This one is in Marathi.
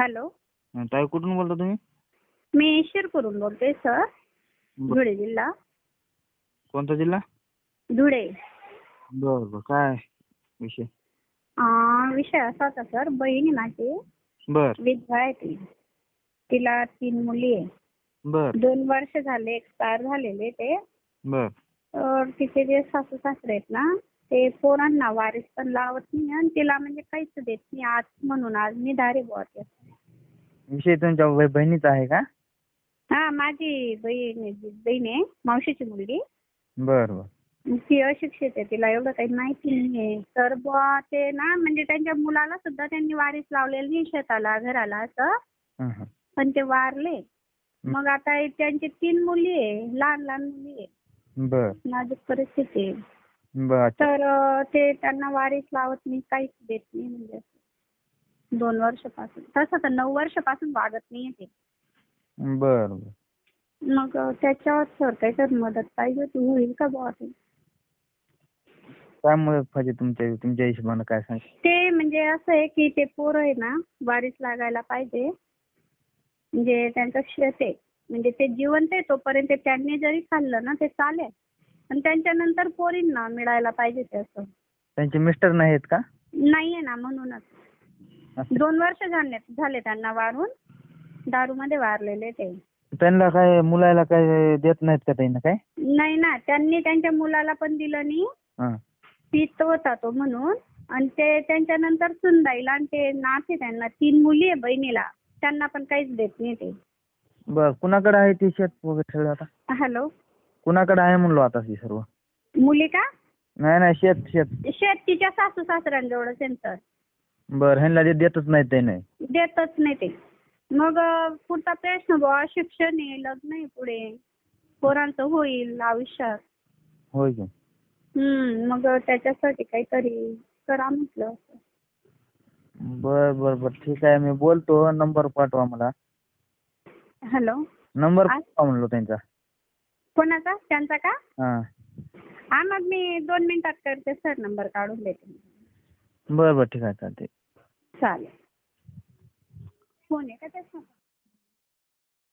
हॅलो. ताई कुठून बोलता तुम्ही? मी शिरपूरहून बोलते सर. धुळे जिल्हा. कोणता जिल्हा? धुळे. बर बर. काय विषय? अं, विषय असा होता सर. बहीण आहे माझी. बर. विधवा आहे ती. तिला तीन मुली आहे. बर. दोन वर्ष झाले एक्सपायर झालेले ते. बर. तर तिचे जे सासू सासरे आहेत ना ते पोरांना वारीस पण लावत नाही आणि तिला म्हणजे काहीच देत नाही. आज म्हणून आज मी दारी बुवाते विषय तुमच्या बहिणीचा आहे का? हा माझी बहीण बहीण आहे मावशीची मुलगी. बर बर. ती अशिक्षित आहे तिला एवढं काही माहिती नाहीये. तर बुवा ते ना म्हणजे त्यांच्या मुलाला सुद्धा त्यांनी वारीस लावलेलं नाही शेताला घराला असं. हं, हं. पण ते वारले. मग आता हे त्यांची तीन मुली आहे लहान लहान मुली आहे. बर. नाजूक परिस्थिती आहे. बर अच्छा. तर अं, ते त्यांना वारीस लावत नाही काहीच देत नाही म्हणजे. दोन वर्षापासून. तसं तर नऊ वर्षापासून वागत नाहीये ते. बर बर. मग त्याच्यावर सर काहीतरी मदत पाहिजे होती होईल का बुवा ते? काय मदत पाहिजे तुमच्या तुमच्या हिशोबानं काय सांग? ते म्हणजे असं आहे की ते पोरं आहे ना वारीस लागायला पाहिजे. म्हणजे त्यांचं शेत आहे म्हणजे ते जिवंत आहे तोपर्यंत त्यांनी जरी खाल्लं ना ते चालेल. पण त्यांच्यानंतर पोरींना मिळायला पाहिजे ते असं. त्यांचे मिस्टर नाही आहेत का? नाहीये ना म्हणूनच. दोन वर्ष झाले झाले त्यांना वारून दारूमध्ये वारलेले ते. त्यांना काय मुलाला काय देत नाहीत का त्यांना काय? नाही ना त्यांनी त्यांच्या मुलाला पण दिलं नाही. हं. पित होता तो म्हणून. आणि ते त्यांच्यानंतर सुनबाईला आणि ते नाते त्यांना तीन मुली आहे बहिणीला. त्यांना पण काहीच देत नाही ते. बर कुणाकडे आहे ती शेत वगैरे सगळं आता? हॅलो. कुणाकडे आहे म्हणलो आता ती सर्व? मुली का? नाही नाही शेत शेत. शेत तिच्या सासू सासऱ्यांजवळ सेंटर बर ह्यांना ते देतच नाहीत ते नाही. देतच नाही ते. मग अं, पुढचा प्रश्न बुवा शिक्षण आहे लग्न आहे पुढे. पोरांचं होईल आयुष्यात. होय की. हम्म मग त्याच्यासाठी काहीतरी करा म्हटलं. बर बर बर. ठीक आहे मी बोलतो. नंबर पाठवा मला. हॅलो. नंबर आ- पाठवा म्हणलो त्यांचा. कोणाचा? त्यांचा का? हा. हा मग मी दोन मिनिटात करते. सर नंबर काढून देते. बर बर. ठीक आहे चालते चालेल. फोन आहे का त्याचा?